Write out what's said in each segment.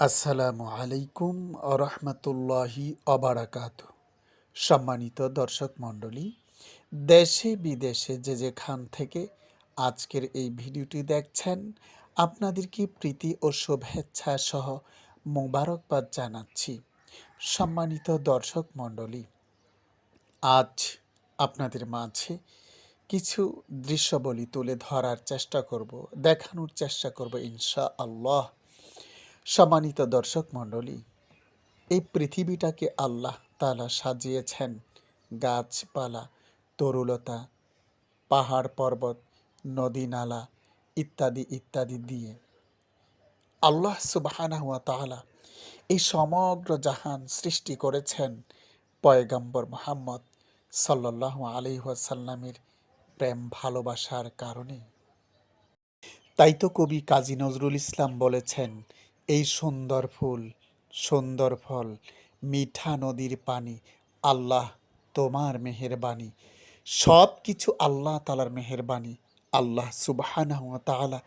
আসসালামু আলাইকুম রহমতুল্লাহি অবারাকাত সম্মানিত দর্শক মণ্ডলী, দেশে বিদেশে যে যেখান থেকে আজকের এই ভিডিওটি দেখছেন আপনাদেরকে প্রীতি ও শুভেচ্ছা সহ মোবারকবাদ জানাচ্ছি। সম্মানিত দর্শক মণ্ডলী, আজ আপনাদের মাঝে কিছু দৃশ্যবলী তুলে ধরার চেষ্টা করব, দেখানোর চেষ্টা করব ইনশা আল্লাহ সম্মানিত দর্শক মণ্ডলী, এই পৃথিবীটাকে আল্লাহ তালা সাজিয়েছেন। গাছপালা, তরুলতা, পাহাড় পর্বত, নদী নালা ইত্যাদি ইত্যাদি দিয়ে আল্লাহ সুবাহানা হুয়া তাআলা এই সমগ্র জাহান সৃষ্টি করেছেন পয়গম্বর মোহাম্মদ সাল্লাহ আলিহাসাল্লামের প্রেম ভালোবাসার কারণে। তাই তো কবি কাজী নজরুল ইসলাম বলেছেন এই সুন্দর ফুল, সুন্দর ফল, মিঠা নদীর পানি, আল্লাহ তোমার মেহেরবানি। সব কিছু আল্লাহ তালার মেহেরবানি। আল্লাহ তাআলা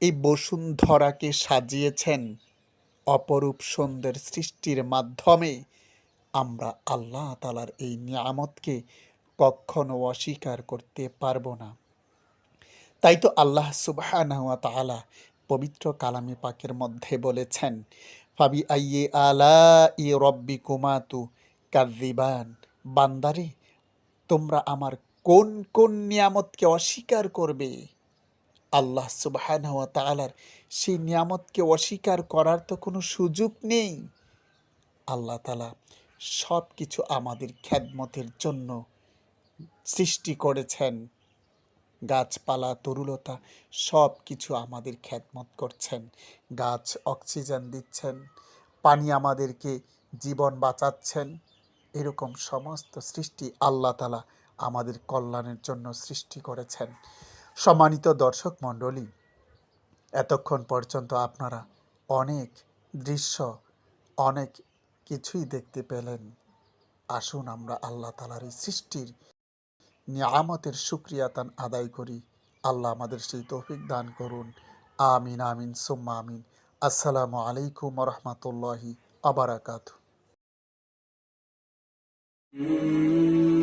এই বসুন্ধরাকে সাজিয়েছেন অপরূপ সুন্দর সৃষ্টির মাধ্যমে। আমরা আল্লাহ তালার এই নিয়ামতকে কখনো অস্বীকার করতে পারব না। তাই তো আল্লাহ তাআলা পবিত্র কালামে পাকের মধ্যে বলেছেন, ফাবি আইয়ে আলা ই রব্বি কুমাতু কাযিবান বান্দারে, তোমরা আমার কোন কোন নিয়ামতকে অস্বীকার করবে? আল্লাহ সুবহানাহু ওয়া তাআলার সেই নিয়ামতকে অস্বীকার করার তো কোনো সুযোগ নেই। আল্লাহ তালা সব কিছু আমাদের খ্যাদমতের জন্য সৃষ্টি করেছেন। গাছপালা, তরুলতা সব কিছু আমাদের খ্যাতমত করছেন। গাছ অক্সিজেন দিচ্ছেন, পানি আমাদেরকে জীবন বাঁচাচ্ছেন। এরকম সমস্ত সৃষ্টি আল্লাহ তালা আমাদের কল্যাণের জন্য সৃষ্টি করেছেন। সম্মানিত দর্শক মণ্ডলী, এতক্ষণ পর্যন্ত আপনারা অনেক দৃশ্য, অনেক কিছুই দেখতে পেলেন। আসুন আমরা আল্লাহ তালার এই সৃষ্টির নিয়ামতের সুক্রিয়া তান আদায় করি। আল্লাহ আমাদের সেই তৌফিক দান করুন। আমিন আমিন, সুম্মা আমিন। আসসালামু আলাইকুম রহমতুল্লাহি আবার Mm-hmm.